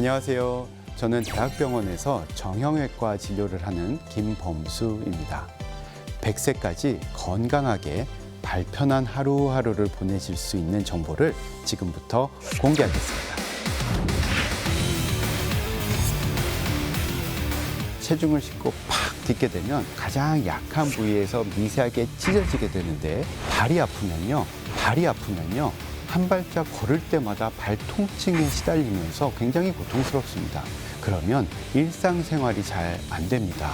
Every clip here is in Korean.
안녕하세요. 저는 대학병원에서 정형외과 진료를 하는 김범수입니다. 100세까지 건강하게 발편한 하루하루를 보내실 수 있는 정보를 지금부터 공개하겠습니다. 체중을 싣고 팍 딛게 되면 가장 약한 부위에서 미세하게 찢어지게 되는데 발이 아프면요. 발이 아프면요. 한 발짝 걸을 때마다 발 통증에 시달리면서 굉장히 고통스럽습니다. 그러면 일상생활이 잘 안 됩니다.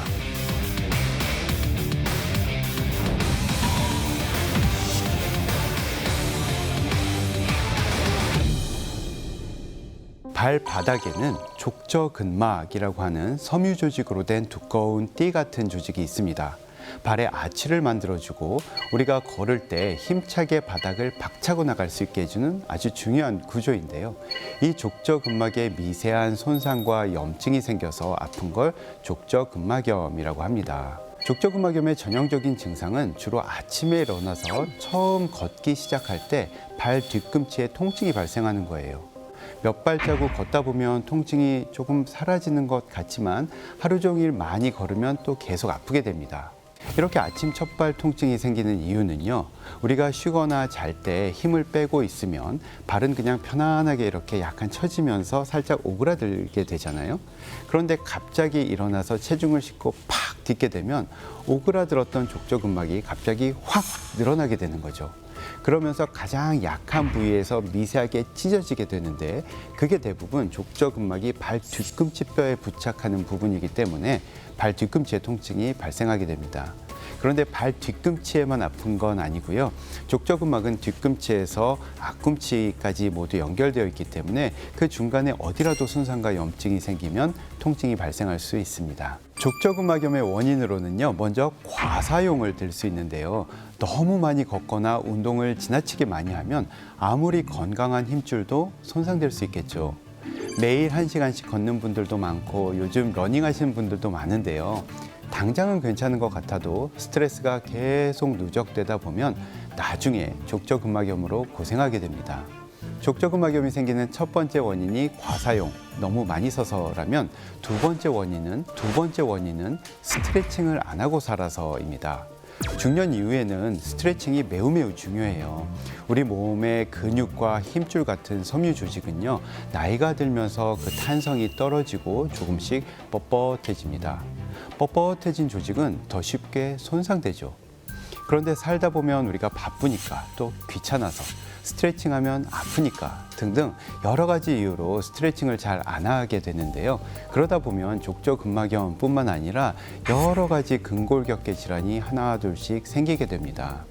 발바닥에는 족저근막이라고 하는 섬유 조직으로 된 두꺼운 띠 같은 조직이 있습니다. 발의 아치를 만들어주고 우리가 걸을 때 힘차게 바닥을 박차고 나갈 수 있게 해주는 아주 중요한 구조인데요. 이 족저근막에 미세한 손상과 염증이 생겨서 아픈 걸 족저근막염이라고 합니다. 족저근막염의 전형적인 증상은 주로 아침에 일어나서 처음 걷기 시작할 때 발 뒤꿈치에 통증이 발생하는 거예요. 몇 발자국 걷다 보면 통증이 조금 사라지는 것 같지만 하루 종일 많이 걸으면 또 계속 아프게 됩니다. 이렇게 아침 첫발 통증이 생기는 이유는요. 우리가 쉬거나 잘 때 힘을 빼고 있으면 발은 그냥 편안하게 이렇게 약간 처지면서 살짝 오그라들게 되잖아요. 그런데 갑자기 일어나서 체중을 싣고 팍 딛게 되면 오그라들었던 족저근막이 갑자기 확 늘어나게 되는 거죠. 그러면서 가장 약한 부위에서 미세하게 찢어지게 되는데 그게 대부분 족저근막이 발 뒤꿈치 뼈에 부착하는 부분이기 때문에 발 뒤꿈치에 통증이 발생하게 됩니다. 그런데 발 뒤꿈치에만 아픈 건 아니고요. 족저근막은 뒤꿈치에서 앞꿈치까지 모두 연결되어 있기 때문에 그 중간에 어디라도 손상과 염증이 생기면 통증이 발생할 수 있습니다. 족저근막염의 원인으로는요, 먼저 과사용을 들 수 있는데요. 너무 많이 걷거나 운동을 지나치게 많이 하면 아무리 건강한 힘줄도 손상될 수 있겠죠. 매일 한시간씩 걷는 분들도 많고 요즘 러닝 하시는 분들도 많은데요. 당장은 괜찮은 것 같아도 스트레스가 계속 누적되다 보면 나중에 족저근막염으로 고생하게 됩니다. 족저근막염이 생기는 첫 번째 원인이 과사용, 너무 많이 서서라면 두 번째 원인은 두 번째 원인은 스트레칭을 안 하고 살아서입니다. 중년 이후에는 스트레칭이 매우 매우 중요해요. 우리 몸의 근육과 힘줄 같은 섬유 조직은요, 나이가 들면서 그 탄성이 떨어지고 조금씩 뻣뻣해집니다. 뻣뻣해진 조직은 더 쉽게 손상되죠. 그런데 살다 보면 우리가 바쁘니까 또 귀찮아서 스트레칭 하면 아프니까 등등 여러 가지 이유로 스트레칭을 잘 안 하게 되는데요. 그러다 보면 족저근막염뿐만 아니라 여러 가지 근골격계 질환이 하나 둘씩 생기게 됩니다.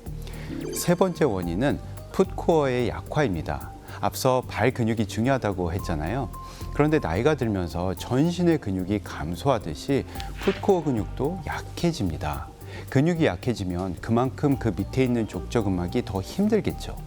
세 번째 원인은 풋코어의 약화입니다. 앞서 발 근육이 중요하다고 했잖아요. 그런데 나이가 들면서 전신의 근육이 감소하듯이 풋코어 근육도 약해집니다. 근육이 약해지면 그만큼 그 밑에 있는 족저근막이 더 힘들겠죠.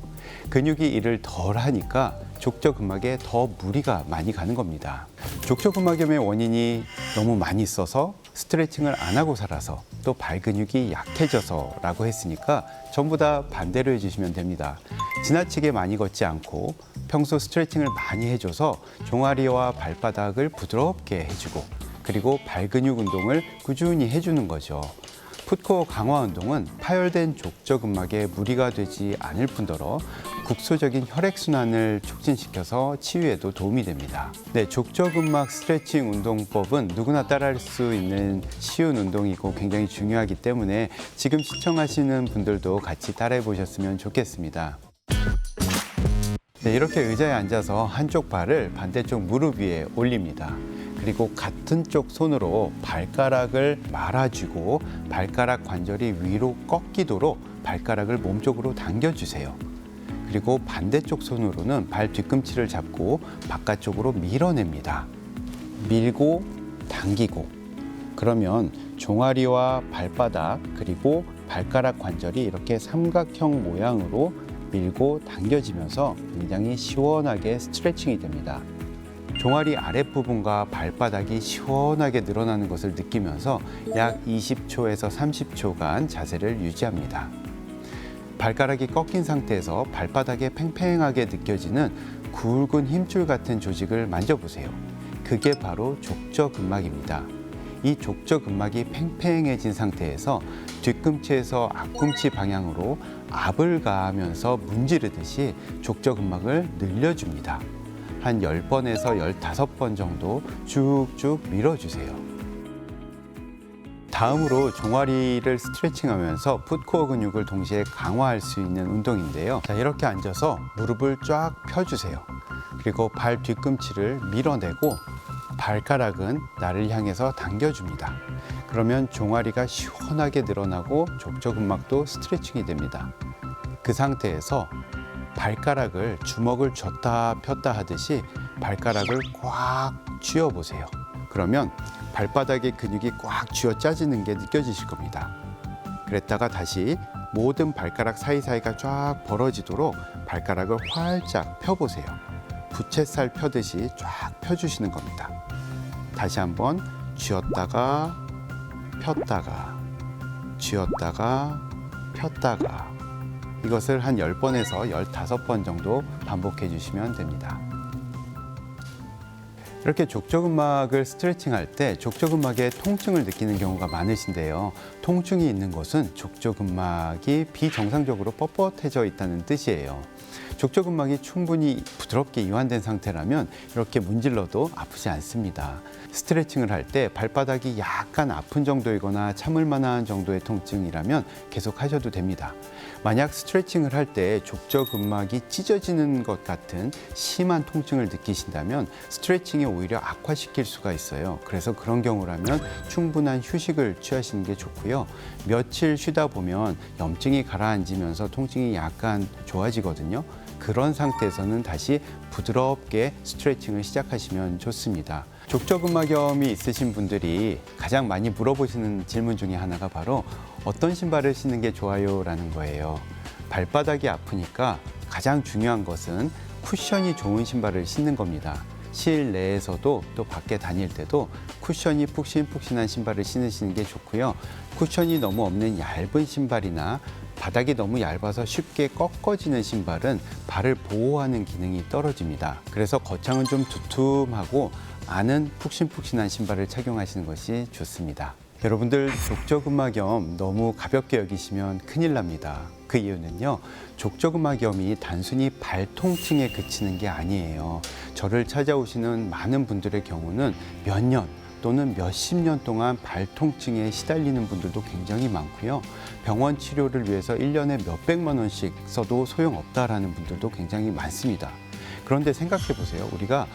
근육이 일을 덜 하니까 족저근막에 더 무리가 많이 가는 겁니다. 족저근막염의 원인이 너무 많이 있어서 스트레칭을 안 하고 살아서 또 발근육이 약해져서라고 했으니까 전부 다 반대로 해주시면 됩니다. 지나치게 많이 걷지 않고 평소 스트레칭을 많이 해줘서 종아리와 발바닥을 부드럽게 해주고 그리고 발근육 운동을 꾸준히 해주는 거죠. 풋코어 강화 운동은 파열된 족저근막에 무리가 되지 않을 뿐더러 국소적인 혈액순환을 촉진시켜서 치유에도 도움이 됩니다. 네, 족저근막 스트레칭 운동법은 누구나 따라할 수 있는 쉬운 운동이고 굉장히 중요하기 때문에 지금 시청하시는 분들도 같이 따라해 보셨으면 좋겠습니다. 네, 이렇게 의자에 앉아서 한쪽 발을 반대쪽 무릎 위에 올립니다. 그리고 같은 쪽 손으로 발가락을 말아주고 발가락 관절이 위로 꺾이도록 발가락을 몸쪽으로 당겨주세요. 그리고 반대쪽 손으로는 발 뒤꿈치를 잡고 바깥쪽으로 밀어냅니다. 밀고 당기고 그러면 종아리와 발바닥 그리고 발가락 관절이 이렇게 삼각형 모양으로 밀고 당겨지면서 굉장히 시원하게 스트레칭이 됩니다. 종아리 아랫부분과 발바닥이 시원하게 늘어나는 것을 느끼면서 약 20초에서 30초간 자세를 유지합니다. 발가락이 꺾인 상태에서 발바닥에 팽팽하게 느껴지는 굵은 힘줄 같은 조직을 만져보세요. 그게 바로 족저근막입니다. 이 족저근막이 팽팽해진 상태에서 뒤꿈치에서 앞꿈치 방향으로 압을 가하면서 문지르듯이 족저근막을 늘려줍니다. 한 10번에서 15번 정도 쭉쭉 밀어주세요. 다음으로 종아리를 스트레칭하면서 풋코어 근육을 동시에 강화할 수 있는 운동인데요. 자, 이렇게 앉아서 무릎을 쫙 펴주세요. 그리고 발 뒤꿈치를 밀어내고 발가락은 나를 향해서 당겨줍니다. 그러면 종아리가 시원하게 늘어나고 족저근막도 스트레칭이 됩니다. 그 상태에서 발가락을 주먹을 줬다 폈다 하듯이 발가락을 꽉 쥐어 보세요. 그러면 발바닥의 근육이 꽉 쥐어 짜지는 게 느껴지실 겁니다. 그랬다가 다시 모든 발가락 사이사이가 쫙 벌어지도록 발가락을 활짝 펴보세요. 부채살 펴듯이 쫙 펴주시는 겁니다. 다시 한번 쥐었다가 폈다가 쥐었다가 폈다가 이것을 한 10번에서 15번 정도 반복해 주시면 됩니다. 이렇게 족저근막을 스트레칭할 때 족저근막에 통증을 느끼는 경우가 많으신데요. 통증이 있는 것은 족저근막이 비정상적으로 뻣뻣해져 있다는 뜻이에요. 족저근막이 충분히 부드럽게 이완된 상태라면 이렇게 문질러도 아프지 않습니다. 스트레칭을 할 때 발바닥이 약간 아픈 정도이거나 참을 만한 정도의 통증이라면 계속 하셔도 됩니다. 만약 스트레칭을 할 때 족저근막이 찢어지는 것 같은 심한 통증을 느끼신다면 스트레칭이 오히려 악화시킬 수가 있어요. 그래서 그런 경우라면 충분한 휴식을 취하시는 게 좋고요. 며칠 쉬다 보면 염증이 가라앉으면서 통증이 약간 좋아지거든요. 그런 상태에서는 다시 부드럽게 스트레칭을 시작하시면 좋습니다. 족저근막염이 있으신 분들이 가장 많이 물어보시는 질문 중에 하나가 바로 어떤 신발을 신는 게 좋아요? 라는 거예요. 발바닥이 아프니까 가장 중요한 것은 쿠션이 좋은 신발을 신는 겁니다. 실내에서도 또 밖에 다닐 때도 쿠션이 푹신푹신한 신발을 신으시는 게 좋고요. 쿠션이 너무 없는 얇은 신발이나 바닥이 너무 얇아서 쉽게 꺾어지는 신발은 발을 보호하는 기능이 떨어집니다. 그래서 겉창은 좀 두툼하고 안은 푹신푹신한 신발을 착용하시는 것이 좋습니다. 여러분들 족저근막염 너무 가볍게 여기시면 큰일 납니다. 그 이유는요, 족저근막염이 단순히 발 통증에 그치는 게 아니에요. 저를 찾아오시는 많은 분들의 경우는 몇 년, 또는 몇십 년 동안 발 통증에 시달리는 분들도 굉장히 많고요. 병원 치료를 위해서 일년에 몇백만 원씩 써도 소용없다라는 분들도 굉장히 많습니다. 그런데 생각해 보세요. 우리가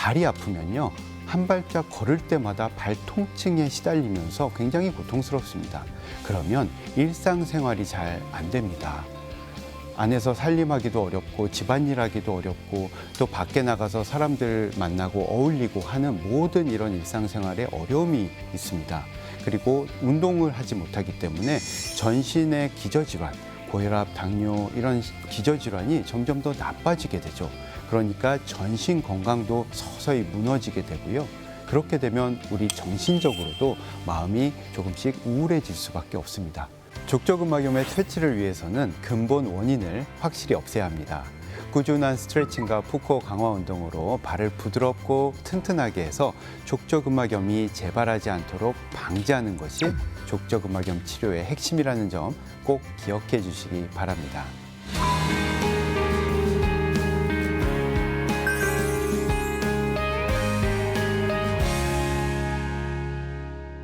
발이 아프면요. 한 발짝 걸을 때마다 발 통증에 시달리면서 굉장히 고통스럽습니다. 그러면 일상생활이 잘 안 됩니다. 안에서 살림하기도 어렵고 집안일 하기도 어렵고 또 밖에 나가서 사람들 만나고 어울리고 하는 모든 이런 일상생활에 어려움이 있습니다. 그리고 운동을 하지 못하기 때문에 전신의 기저질환, 고혈압, 당뇨 이런 기저질환이 점점 더 나빠지게 되죠. 그러니까 전신 건강도 서서히 무너지게 되고요. 그렇게 되면 우리 정신적으로도 마음이 조금씩 우울해질 수밖에 없습니다. 족저근막염의 퇴치를 위해서는 근본 원인을 확실히 없애야 합니다. 꾸준한 스트레칭과 푸코 강화 운동으로 발을 부드럽고 튼튼하게 해서 족저근막염이 재발하지 않도록 방지하는 것이 족저근막염 치료의 핵심이라는 점 꼭 기억해 주시기 바랍니다.